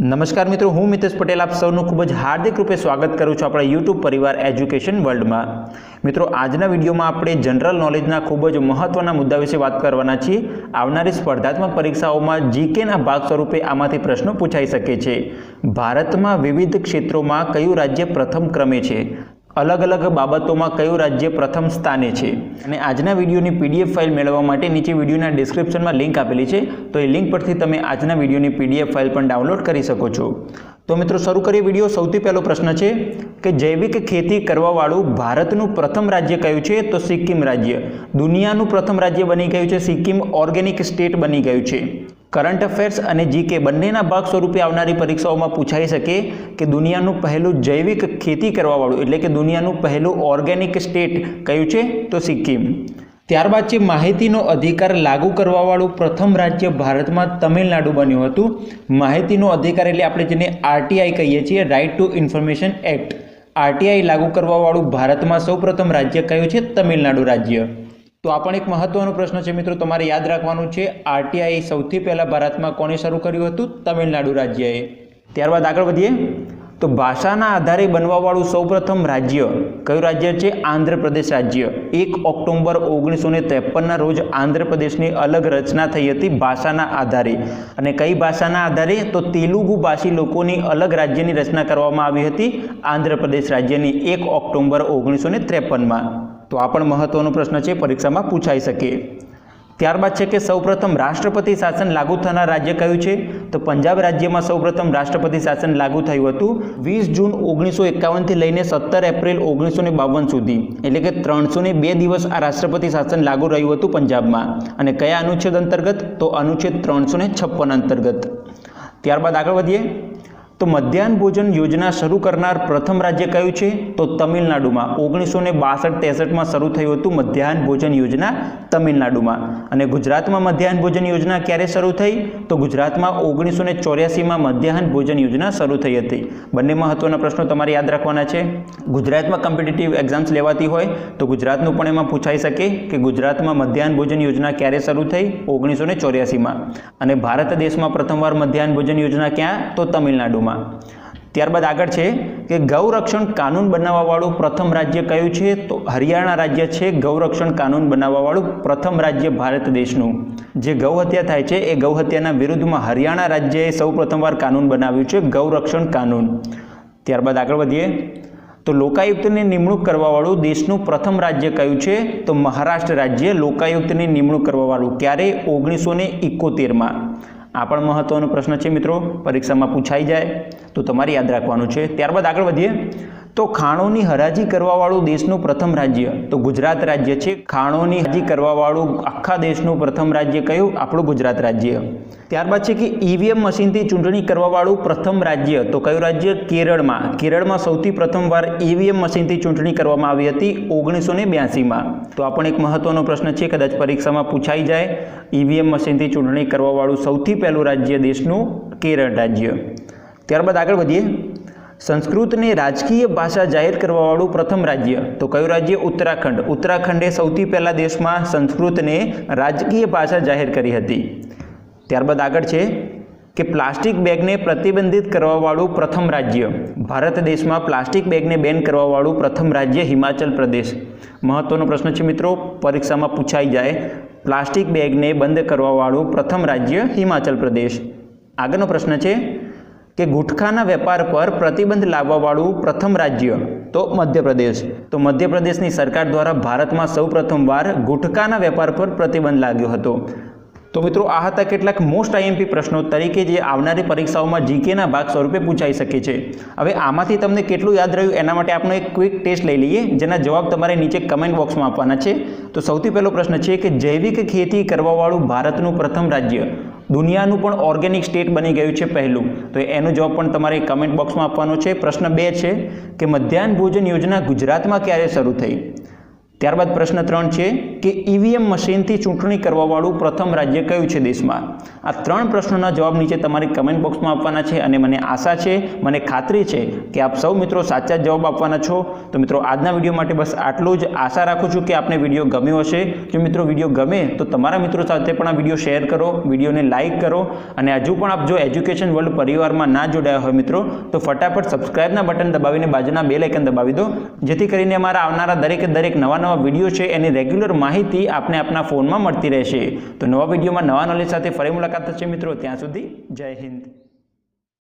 નમસ્કાર મિત્રો, હું મિતેશ પટેલ આપ સૌનું ખૂબ જ હાર્દિક રૂપે સ્વાગત કરું છું આપણા યુટ્યુબ પરિવાર એજ્યુકેશન વર્લ્ડમાં. મિત્રો, આજના વિડીયોમાં આપણે જનરલ નોલેજના ખૂબ જ મહત્ત્વના મુદ્દા વિશે વાત કરવાના છીએ. આવનારી સ્પર્ધાત્મક પરીક્ષાઓમાં જીકેના ભાગ સ્વરૂપે આમાંથી પ્રશ્નો પૂછાઈ શકે છે. ભારતમાં વિવિધ ક્ષેત્રોમાં કયું રાજ્ય પ્રથમ ક્રમે છે? અલગ અલગ બાબતોમાં કયું રાજ્ય પ્રથમ સ્થાને છે? અને આજના વિડીયોની પીડીએફ ફાઇલ મેળવવા માટે નીચે વિડીયોના ડિસ્ક્રિપ્શનમાં લિંક આપેલી છે, તો એ લિંક પરથી તમે આજના વિડીયોની પીડીએફ ફાઇલ પણ ડાઉનલોડ કરી શકો છો. તો મિત્રો, શરૂ કરીએ વીડિયો. સૌથી પહેલો પ્રશ્ન છે કે જૈવિક ખેતી કરવાવાળું ભારતનું પ્રથમ રાજ્ય કયું છે? તો સિક્કિમ રાજ્ય. દુનિયાનું પ્રથમ રાજ્ય બની ગયું છે સિક્કિમ. ઓર્ગેનિક સ્ટેટ બની ગયું છે. કરંટ અફેર્સ અને જીકે બંનેના ભાગ સ્વરૂપે આવનારી પરીક્ષાઓમાં પૂછાઈ શકે કે દુનિયાનું પહેલું જૈવિક ખેતી કરવાવાળું, એટલે કે દુનિયાનું પહેલું ઓર્ગેનિક સ્ટેટ કયું છે? તો સિક્કિમ. ત્યારબાદ છે માહિતીનો અધિકાર લાગુ કરવાવાળું પ્રથમ રાજ્ય ભારતમાં તમિલનાડુ બન્યું હતું. માહિતીનો અધિકાર એટલે આપણે જેને આરટીઆઈ કહીએ છીએ right to information act RTI લાગુ કરવાવાળું ભારતમાં સૌપ્રથમ રાજ્ય કયું છે? તમિલનાડુ રાજ્ય. તો આ પણ એક મહત્વનો પ્રશ્ન છે મિત્રો, તમારે યાદ રાખવાનું છે આરટીઆઈ સૌથી પહેલાં ભારતમાં કોણે શરૂ કર્યું હતું? તમિલનાડુ રાજ્યએ. ત્યારબાદ આગળ વધીએ. તો ભાષાના આધારે બનવાવાળું સૌપ્રથમ રાજ્ય કયું રાજ્ય છે? આંધ્રપ્રદેશ રાજ્ય. એક ઓક્ટોબર ઓગણીસો ને ત્રેપનના રોજ આંધ્રપ્રદેશની અલગ રચના થઈ હતી ભાષાના આધારે. અને કઈ ભાષાના આધારે? તો તેલુગુ ભાષી લોકોની અલગ રાજ્યની રચના કરવામાં આવી હતી આંધ્રપ્રદેશ રાજ્યની એક ઓક્ટોબર ઓગણીસો ને ત્રેપનમાં. તો આ પણ મહત્વનો પ્રશ્ન છે, પરીક્ષામાં પૂછાઈ શકે. ત્યારબાદ છે કે સૌપ્રથમ રાષ્ટ્રપતિ શાસન લાગુ થનાર રાજ્ય કયું છે? તો પંજાબ રાજ્યમાં સૌપ્રથમ રાષ્ટ્રપતિ શાસન લાગુ થયું હતું વીસ જૂન ઓગણીસો એકાવનથી લઈને સત્તર એપ્રિલ ઓગણીસો બાવન સુધી. એટલે કે ત્રણસો બે દિવસ આ રાષ્ટ્રપતિ શાસન લાગુ રહ્યું હતું પંજાબમાં. અને કયા અનુચ્છેદ અંતર્ગત? તો અનુચ્છેદ ત્રણસો છપ્પન અંતર્ગત. ત્યારબાદ આગળ વધીએ. તો મધ્યાહન ભોજન યોજના શરૂ કરનાર પ્રથમ રાજ્ય કયું છે? તો તમિલનાડુમાં. ઓગણીસો ને બાસઠ ત્રેસઠમાં શરૂ થયું હતું મધ્યાહન ભોજન યોજના તમિલનાડુમાં. અને ગુજરાતમાં મધ્યાહન ભોજન યોજના ક્યારે શરૂ થઈ? તો ગુજરાતમાં ઓગણીસો ને ચોર્યાસીમાં મધ્યાહન ભોજન યોજના શરૂ થઈ હતી. બંને મહત્વના પ્રશ્નો તમારે યાદ રાખવાના છે. ગુજરાતમાં કોમ્પિટિટિવ એક્ઝામ્સ લેવાતી હોય, તો ગુજરાતનું પણ એમાં પૂછાઈ શકે કે ગુજરાતમાં મધ્યાહન ભોજન યોજના ક્યારે શરૂ થઈ? ઓગણીસો ને ચોર્યાસીમાં. અને ભારત દેશમાં પ્રથમવાર મધ્યાહન ભોજન યોજના ક્યાં? તો તમિલનાડુમાં. ત્યારબાદ આગળ છે કે ગૌરક્ષણ કાનૂન બનાવવાવાળું પ્રથમ રાજ્ય કયું છે? તો હરિયાણા રાજ્ય છે. ગૌરક્ષણ કાનૂન બનાવવાવાળું પ્રથમ રાજ્ય ભારત દેશનું. જે ગૌહત્યા થાય છે, એ ગૌહત્યાના વિરુદ્ધમાં હરિયાણા રાજ્યએ સૌ પ્રથમવાર કાનૂન બનાવ્યું છે, ગૌરક્ષણ કાનૂન. ત્યારબાદ આગળ વધીએ. તો લોકાયુક્તની નિમણૂક કરવાવાળું દેશનું પ્રથમ રાજ્ય કયું છે? તો મહારાષ્ટ્ર રાજ્ય લોકાયુક્તની નિમણૂક કરવાવાળું ક્યારે? ઓગણીસો ને આ પણ મહત્વનો પ્રશ્ન છે મિત્રો. પરીક્ષામાં પૂછાઈ જાય તો તમારે યાદ રાખવાનું છે. ત્યારબાદ આગળ વધીએ. તો ખાણોની હરાજી કરવાવાળું દેશનું પ્રથમ રાજ્ય. તો ગુજરાત રાજ્ય છે. ખાણોની હરાજી કરવાવાળું આખા દેશનું પ્રથમ રાજ્ય કયું? આપણું ગુજરાત રાજ્ય. ત્યારબાદ છે કે ઈવીએમ મશીનથી ચૂંટણી કરવાવાળું પ્રથમ રાજ્ય. તો કયું રાજ્ય? કેરળમાં. કેરળમાં સૌથી પ્રથમવાર ઈવીએમ મશીનથી ચૂંટણી કરવામાં આવી હતી ઓગણીસો ને બ્યાસીમાં તો આ પણ એક મહત્વનો પ્રશ્ન છે. કદાચ પરીક્ષામાં પૂછાઈ જાય. ઈવીએમ મશીનથી ચૂંટણી કરવાવાળું સૌથી પહેલું રાજ્ય દેશનું કેરળ રાજ્ય. ત્યારબાદ આગળ વધીએ. સંસ્કૃતને રાજકીય ભાષા જાહેર કરવાવાળું પ્રથમ રાજ્ય. તો કયું રાજ્ય? ઉત્તરાખંડ. ઉત્તરાખંડે સૌથી પહેલાં દેશમાં સંસ્કૃતને રાજકીય ભાષા જાહેર કરી હતી. ત્યારબાદ આગળ છે કે પ્લાસ્ટિક બેગને પ્રતિબંધિત કરવાવાળું પ્રથમ રાજ્ય. ભારત દેશમાં પ્લાસ્ટિક બેગને બેન કરવાવાળું પ્રથમ રાજ્ય હિમાચલ પ્રદેશ. મહત્વનો પ્રશ્ન છે મિત્રો, પરીક્ષામાં પૂછાઈ જાય, પ્લાસ્ટિક બેગને બંધ કરવાવાળું પ્રથમ રાજ્ય હિમાચલ પ્રદેશ. આગળનો પ્રશ્ન છે કે ગુટખાના વેપાર પર પ્રતિબંધ લાવવાવાળું પ્રથમ રાજ્ય, તો મધ્યપ્રદેશ. તો મધ્યપ્રદેશની સરકાર દ્વારા ભારતમાં સૌ પ્રથમવાર ગુટખાના વેપાર પર પ્રતિબંધ લાગ્યો હતો. તો મિત્રો, આ હતા કેટલાક મોસ્ટ આઈએમપી પ્રશ્નો તરીકે જે આવનારી પરીક્ષાઓમાં જીકેના ભાગ સ્વરૂપે પૂછાઈ શકે છે. હવે આમાંથી તમને કેટલું યાદ રહ્યું એના માટે આપણે એક ક્વિક ટેસ્ટ લઈ લઈએ, જેના જવાબ તમારે નીચે કમેન્ટ બોક્સમાં આપવાના છે. તો સૌથી પહેલો પ્રશ્ન છે કે જૈવિક ખેતી કરવાવાળું ભારતનું પ્રથમ રાજ્ય દુનિયાનું પણ ઓર્ગેનિક સ્ટેટ બની ગયું છે પહેલું. તો એનો જવાબ પણ તમારે કમેન્ટ બોક્સમાં આપવાનો છે. પ્રશ્ન બે છે કે મધ્યાહન ભોજન યોજના ગુજરાતમાં ક્યારે શરૂ થઈ? ત્યારબાદ પ્રશ્ન ત્રણ છે કે ઈવીએમ મશીનથી ચૂંટણી કરવાવાળું પ્રથમ રાજ્ય કયું છે દેશમાં? આ ત્રણ પ્રશ્નોના જવાબ નીચે તમારે કમેન્ટ બોક્સમાં આપવાના છે અને મને આશા છે, મને ખાતરી છે કે આપ સૌ મિત્રો સાચા જવાબ આપવાના છો. તો મિત્રો, આજના વીડિયો માટે બસ આટલું જ. આશા રાખું છું કે આપને વીડિયો ગમ્યો હશે. જો મિત્રો વીડિયો ગમે, તો તમારા મિત્રો સાથે પણ આ વીડિયો શેર કરો, વિડીયોને લાઇક કરો અને હજુ પણ આપ જો એજ્યુકેશન વર્લ્ડ પરિવારમાં ના જોડાયા હોય મિત્રો, તો ફટાફટ સબસ્ક્રાઇબના બટન દબાવીને બાજુના બે લાઇકન દબાવી દો. જેથી કરીને અમારા આવનારા દરેકે દરેક નવા નવા નવા વીડિયો છે એની રેગ્યુલર માહિતી આપને આપના ફોનમાં મળતી રહેશે. તો નવા વિડીયોમાં નવા નોલેજ સાથે ફરી મુલાકાત થશે મિત્રો. ત્યાં સુધી જય હિન્દ.